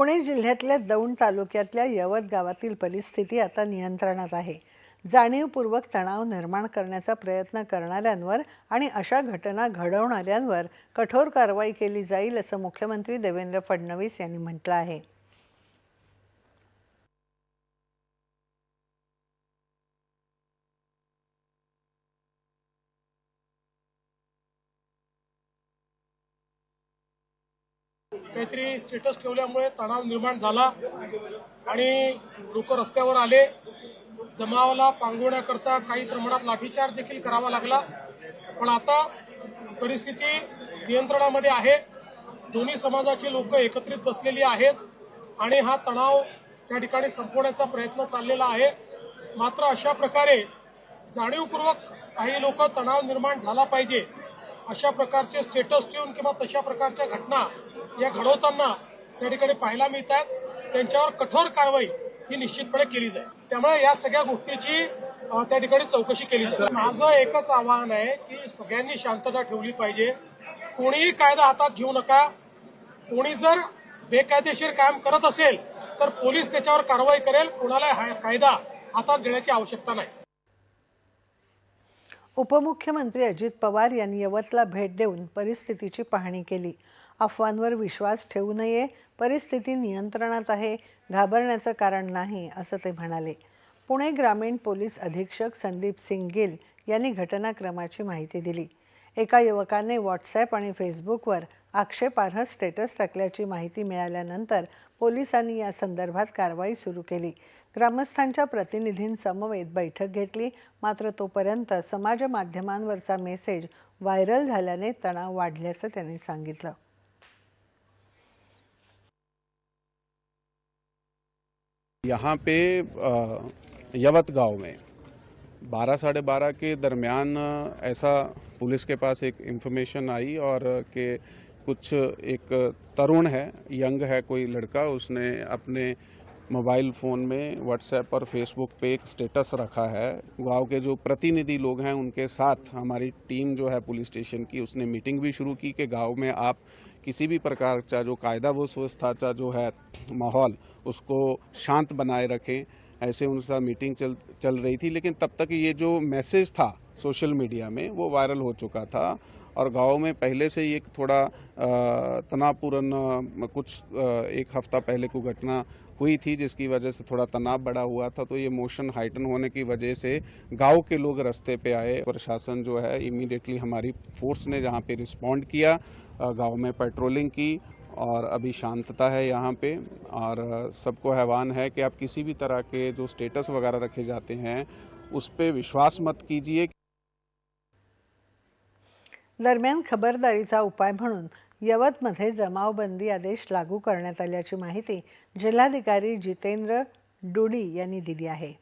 पुणे जिल्ह्यातल्या दौंड तालुक्यातल्या यवत गावातील परिस्थिती आता नियंत्रणात आहे. जाणीवपूर्वक तणाव निर्माण करण्याचा प्रयत्न करणाऱ्यांवर आणि अशा घटना घडवणाऱ्यांवर कठोर कारवाई केली जाईल असं मुख्यमंत्री देवेंद्र फडणवीस यांनी म्हटलं आहे. काहीतरी स्टेटस ठेवल्यामुळे तणाव निर्माण झाला आणि लोक रस्त्यावर आले. जमावाला पांगवण्याकरता काही प्रमाणात लाठीचार्ज देखील करावा लागला. पण आता परिस्थिती नियंत्रणामध्ये आहे. दोन्ही समाजाची लोक एकत्रित बसलेली आहेत आणि हा तणाव त्या ठिकाणी संपवण्याचा प्रयत्न चाललेला आहे. मात्र अशा प्रकारे जाणीवपूर्वक काही लोक तणाव निर्माण झाला पाहिजे. अशा प्रकारचे स्टेटस ठेवून किंवा तशा प्रकारच्या घटना या घडवताना त्या ठिकाणी पाहायला मिळतात. त्यांच्यावर कठोर कारवाई ही निश्चितपणे केली जाईल. त्यामुळे या सगळ्या गोष्टीची त्या ठिकाणी चौकशी केली जाईल. माझं एकच आवाहन आहे की सगळ्यांनी शांतता ठेवली पाहिजे. कोणीही कायदा हातात घेऊ नका. कोणी जर बेकायदेशीर काम करत असेल तर पोलीस त्याच्यावर कारवाई करेल. कोणाला हा कायदा हातात घेण्याची आवश्यकता नाही. उपमुख्यमंत्री अजित पवार यांनी यवतला भेट देऊन परिस्थितीची पाहणी केली. अफवांवर विश्वास ठेवू नये परिस्थिती नियंत्रणात आहे घाबरण्याचं कारण नाही असं ते म्हणाले. पुणे ग्रामीण पोलीस अधीक्षक संदीप सिंग गिल यांनी घटनाक्रमाची माहिती दिली. एका युवकाने व्हॉट्सॲप आणि फेसबुकवर आक्षेपार्ह स्टेटस टाकल्याची माहिती मिळाल्यानंतर पोलिसांनी या संदर्भात कारवाई सुरू केली. ग्रामस्थांच्या प्रतिनिधींसमवेत बैठक घेतली. मात्र तोपर्यंत समाज माध्यमांवरचा मेसेज व्हायरल झाल्याने तणाव वाढल्याचं त्यांनी सांगितलं. यहाँ पे यवत गांव में बारह साढ़े बारह के दरमियान ऐसा पुलिस के पास एक इन्फॉर्मेशन आई और के कुछ एक तरुण है, यंग है कोई लड़का, उसने अपने मोबाइल फ़ोन में व्हाट्सएप और फेसबुक पे एक स्टेटस रखा है। गाँव के जो प्रतिनिधि लोग हैं, उनके साथ हमारी टीम जो है पुलिस स्टेशन की, उसने मीटिंग भी शुरू की कि गाँव में आप किसी भी प्रकार का जो कायदा व व्यवस्था जो है माहौल, उसको शांत बनाए रखें। ऐसे उनके साथ मीटिंग चल चल रही थी, लेकिन तब तक ये जो मैसेज था सोशल मीडिया में, वो वायरल हो चुका था। और गाँव में पहले से ही एक थोड़ा तनावपूर्ण कुछ एक हफ़्ता पहले को घटना हुई थी जिसकी वजह से थोड़ा तनाव बढ़ा हुआ था। तो ये मोशन हाइटन होने की वजह से गाँव के लोग रास्ते पे आए। प्रशासन जो है इमीडिएटली हमारी फोर्स ने जहाँ पे रिस्पॉन्ड किया गाँव में पेट्रोलिंग की और अभी शांतता है यहाँ पे। और सबको हैवान है कि आप किसी भी तरह के जो स्टेटस वगैरह रखे जाते हैं, उस पर विश्वास मत कीजिए। दरम्यान खबरदारीचा उपाय म्हणून यवतमध्ये जमावबंदी आदेश लागू करण्यात आल्याची माहिती जिल्हाधिकारी जितेंद्र डुडी यांनी दिली आहे.